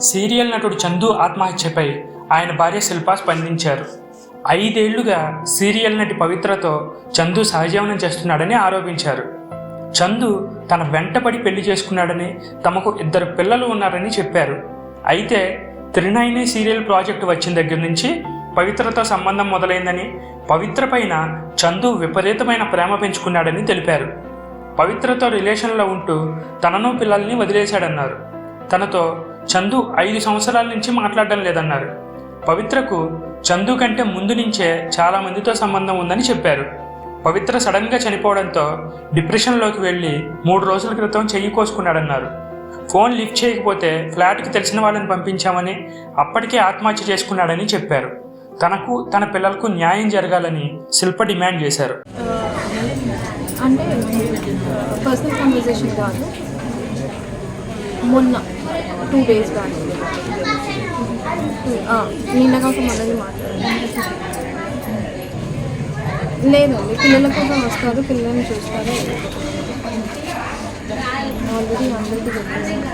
Serial నటుడు చందు ఆత్మహత్యపై ఆయన భార్య శిల్ప స్పందించారు. ఐదేళ్ళుగా సీరియల్ నటి పవిత్రతో చందు సహజీవనం చేస్తున్నాడని ఆరోపించారు. చందు తన వెంటపడి పెళ్ళి చేసుకున్నాడని తమకు ఇద్దరు పిల్లలు ఉన్నారని చెప్పారు. అయితే త్రినైని సీరియల్ ప్రాజెక్టు వచ్చిన దగ్గర నుంచి పవిత్రతో సంబంధం మొదలైందని పవిత్ర పైన చందు విపరీతమైన ప్రేమ పెంచుకున్నాడని తెలిపారు. పవిత్రతో రిలేషన్లో ఉంటూ తనను పిల్లల్ని వదిలేశాడన్నారు. తనతో చందు ఐదు సంవత్సరాల నుంచి మాట్లాడడం లేదన్నారు. పవిత్రకు చందు కంటే ముందు నుంచే చాలా మందితో సంబంధం ఉందని చెప్పారు. పవిత్ర సడన్గా చనిపోవడంతో డిప్రెషన్లోకి వెళ్ళి మూడు రోజుల క్రితం చెయ్యి కోసుకున్నాడన్నారు. ఫోన్ లిఫ్ట్ చేయకపోతే ఫ్లాట్కి తెలిసిన వాళ్ళని పంపించామని అప్పటికే ఆత్మహత్య చేసుకున్నాడని చెప్పారు. తనకు తన పిల్లలకు న్యాయం జరగాలని శిల్ప డిమాండ్ చేశారు. అంటే పర్సనల్ కన్వర్జేషన్ కాదు. మొన్న టూ డేస్ బ్యాక్ నిన్న కాక మొన్నది మాట్లాడాను. లేదండి పిల్లల కోసం వస్తారు పిల్లల్ని చూస్తారు. ఆల్రెడీ అందరికీ చెప్పాను.